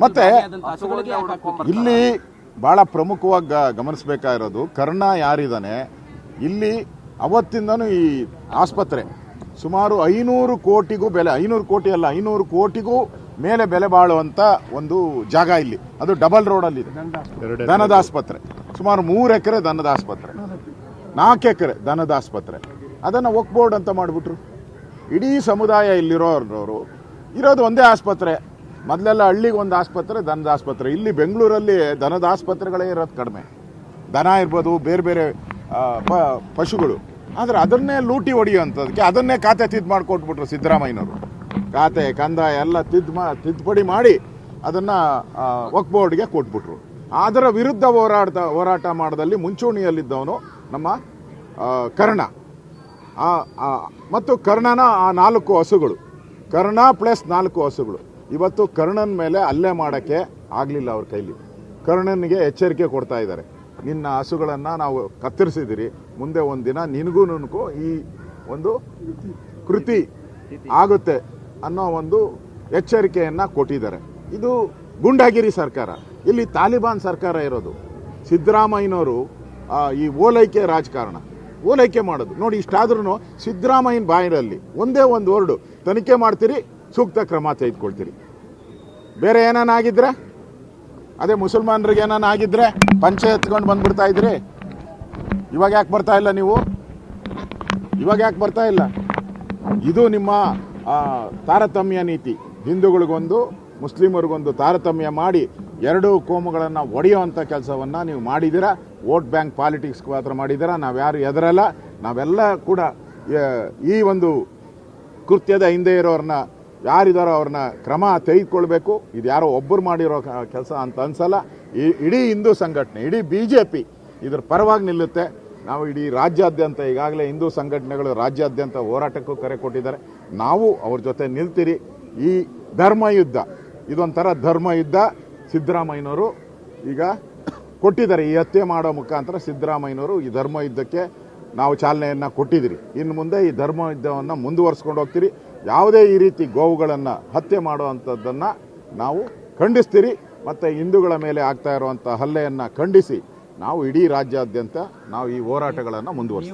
ಮತ್ತೆ ಇಲ್ಲಿ ಬಹಳ ಪ್ರಮುಖವಾಗಿ ಗಮನಿಸಬೇಕಾಗಿರೋದು ಕರ್ಣ ಯಾರಿದ್ದಾನೆ ಇಲ್ಲಿ ಅವತ್ತಿಂದನೂ ಈ ಆಸ್ಪತ್ರೆ ಸುಮಾರು ಐನೂರು ಕೋಟಿಗೂ ಬೆಲೆ ಐನೂರು ಕೋಟಿ ಅಲ್ಲ ಐನೂರು ಕೋಟಿಗೂ ಮೇಲೆ ಬೆಲೆ ಬಾಳುವಂತ ಒಂದು ಜಾಗ ಇಲ್ಲಿ. ಅದು ಡಬಲ್ ರೋಡಲ್ಲಿ ಇದೆ. ದನದ ಆಸ್ಪತ್ರೆ. ಸುಮಾರು ಮೂರು ಎಕರೆ ದನದ ಆಸ್ಪತ್ರೆ. ನಾಲ್ಕು ಎಕರೆ ದನದ ಆಸ್ಪತ್ರೆ. ಅದನ್ನು ಒಕ್ ಬೋರ್ಡ್ ಅಂತ ಮಾಡಿಬಿಟ್ರು. ಇಡೀ ಸಮುದಾಯ ಇಲ್ಲಿರೋರು ಇರೋದು ಒಂದೇ ಆಸ್ಪತ್ರೆ. ಮೊದಲೆಲ್ಲ ಹಳ್ಳಿಗೆ ಒಂದು ಆಸ್ಪತ್ರೆ, ದನದ ಆಸ್ಪತ್ರೆ. ಇಲ್ಲಿ ಬೆಂಗಳೂರಲ್ಲಿ ದನದ ಆಸ್ಪತ್ರೆಗಳೇ ಇರೋದು ಕಡಿಮೆ. ದನ ಇರ್ಬೋದು, ಬೇರೆ ಬೇರೆ ಪ- ಪಶುಗಳು. ಆದರೆ ಅದನ್ನೇ ಲೂಟಿ ಹೊಡೆಯುವಂಥದ್ದಕ್ಕೆ ಅದನ್ನೇ ಖಾತೆ ತಿದ್ದು ಮಾಡಿಕೊಟ್ಬಿಟ್ರು ಸಿದ್ದರಾಮಯ್ಯನವರು. ಖಾತೆ ಕಂದಾಯ ಎಲ್ಲ ತಿದ್ದು ಮಾ, ತಿದ್ದುಪಡಿ ಮಾಡಿ ಅದನ್ನು ವಕ್ ಬೋರ್ಡ್ಗೆ ಕೊಟ್ಬಿಟ್ರು. ಅದರ ವಿರುದ್ಧ ಹೋರಾಟ ಹೋರಾಟ ಮಾಡೋದಲ್ಲಿ ಮುಂಚೂಣಿಯಲ್ಲಿದ್ದವನು ನಮ್ಮ ಕರ್ಣ. ಮತ್ತು ಕರ್ಣನ ಆ ನಾಲ್ಕು ಹಸುಗಳು. ಕರ್ಣ ಪ್ಲಸ್ ನಾಲ್ಕು ಹಸುಗಳು. ಇವತ್ತು ಕರ್ಣನ ಮೇಲೆ ಹಲ್ಲೆ ಮಾಡೋಕ್ಕೆ ಆಗಲಿಲ್ಲ ಅವ್ರ ಕೈಲಿ. ಕರ್ಣನಿಗೆ ಎಚ್ಚರಿಕೆ ಕೊಡ್ತಾ ಇದ್ದಾರೆ. ನಿನ್ನ ಹಸುಗಳನ್ನು ನಾವು ಕತ್ತರಿಸಿದಿರಿ. ಮುಂದೆ ಒಂದಿನ ನಿನಗೂ ನನಗೂ ಈ ಒಂದು ಕೃತಿ ಆಗುತ್ತೆ ಅನ್ನೋ ಒಂದು ಎಚ್ಚರಿಕೆಯನ್ನು ಕೊಟ್ಟಿದ್ದಾರೆ. ಇದು ಗುಂಡಾಗಿರಿ ಸರ್ಕಾರ. ಇಲ್ಲಿ ತಾಲಿಬಾನ್ ಸರ್ಕಾರ ಇರೋದು. ಸಿದ್ದರಾಮಯ್ಯನವರು ಈ ಓಲೈಕೆ ರಾಜಕಾರಣ. ಓಲೈಕೆ ಮಾಡೋದು. ನೋಡಿ ಇಷ್ಟಾದ್ರೂ ಸಿದ್ದರಾಮಯ್ಯನ ಬಾಯಿನಲ್ಲಿ ಒಂದೇ ಒಂದು ವರ್ಡು, ತನಿಖೆ ಮಾಡ್ತೀರಿ, ಸೂಕ್ತ ಕ್ರಮ ತೆಗೆದುಕೊಳ್ತೀರಿ. ಬೇರೆ ಏನಾನಾಗಿದ್ರೆ ಅದೇ ಮುಸಲ್ಮಾನರಿಗೆ ಏನಾನ ಆಗಿದ್ರೆ ಪಂಚೆ ಎತ್ಕೊಂಡು ಬಂದ್ಬಿಡ್ತಾ ಇದ್ರಿ? ಇವಾಗ ಯಾಕೆ ಬರ್ತಾ ಇಲ್ಲ ನೀವು? ಇವಾಗ ಯಾಕೆ ಬರ್ತಾ ಇಲ್ಲ? ಇದು ನಿಮ್ಮ ತಾರತಮ್ಯ ನೀತಿ. ಹಿಂದೂಗಳಿಗೊಂದು, ಮುಸ್ಲಿಮರಿಗೊಂದು ತಾರತಮ್ಯ ಮಾಡಿ ಎರಡು ಕೋಮುಗಳನ್ನು ಒಡೆಯುವಂಥ ಕೆಲಸವನ್ನು ನೀವು ಮಾಡಿದ್ದೀರಾ? ವೋಟ್ ಬ್ಯಾಂಕ್ ಪಾಲಿಟಿಕ್ಸ್ ಮಾತ್ರ ಮಾಡಿದ್ದೀರಾ? ನಾವ್ಯಾರು ಎದರಲ್ಲ ನಾವೆಲ್ಲ ಕೂಡ ಈ ಒಂದು ಕೃತ್ಯದ ಹಿಂದೆ ಇರೋರನ್ನ ಯಾರಿದಾರೋ ಅವ್ರನ್ನ ಕ್ರಮ ತೆಗೆದುಕೊಳ್ಬೇಕು. ಇದು ಯಾರೋ ಒಬ್ಬರು ಮಾಡಿರೋ ಕೆಲಸ ಅಂತ ಅನ್ಸಲ್ಲ. ಈ- ಇಡೀ ಹಿಂದೂ ಸಂಘಟನೆ, ಇಡೀ ಬಿ ಜೆ ಪಿ ಇದ್ರ ಪರವಾಗಿ ನಿಲ್ಲುತ್ತೆ. ನಾವು ಇಡೀ ರಾಜ್ಯಾದ್ಯಂತ, ಈಗಾಗಲೇ ಹಿಂದೂ ಸಂಘಟನೆಗಳು ರಾಜ್ಯಾದ್ಯಂತ ಹೋರಾಟಕ್ಕೂ ಕರೆ ಕೊಟ್ಟಿದ್ದಾರೆ. ನಾವು ಅವ್ರ ಜೊತೆ ನಿಲ್ತೀರಿ. ಈ ಧರ್ಮ ಯುದ್ಧ ಇದೊಂಥರ ಧರ್ಮ ಯುದ್ಧ ಸಿದ್ದರಾಮಯ್ಯನವರು ಈಗ ಕೊಟ್ಟಿದ್ದಾರೆ ಈ ಹತ್ಯೆ ಮಾಡೋ ಮುಖಾಂತರ ಸಿದ್ದರಾಮಯ್ಯನವರು ಈ ಧರ್ಮ ಯುದ್ಧಕ್ಕೆ ನಾವು ಚಾಲನೆಯನ್ನು ಕೊಟ್ಟಿದ್ದೀರಿ. ಇನ್ನು ಮುಂದೆ ಈ ಧರ್ಮ ಯುದ್ಧವನ್ನು ಮುಂದುವರ್ಸ್ಕೊಂಡು ಹೋಗ್ತೀರಿ. ಯಾವುದೇ ಈ ರೀತಿ ಗೋವುಗಳನ್ನು ಹತ್ಯೆ ಮಾಡುವಂಥದ್ದನ್ನು ನಾವು ಖಂಡಿಸ್ತೀರಿ. ಮತ್ತು ಹಿಂದೂಗಳ ಮೇಲೆ ಆಗ್ತಾ ಇರುವಂಥ ಹಲ್ಲೆಯನ್ನು ಖಂಡಿಸಿ ನಾವು ಇಡೀ ರಾಜ್ಯಾದ್ಯಂತ ನಾವು ಈ ಹೋರಾಟಗಳನ್ನು ಮುಂದುವರಿಸ್ತೀವಿ.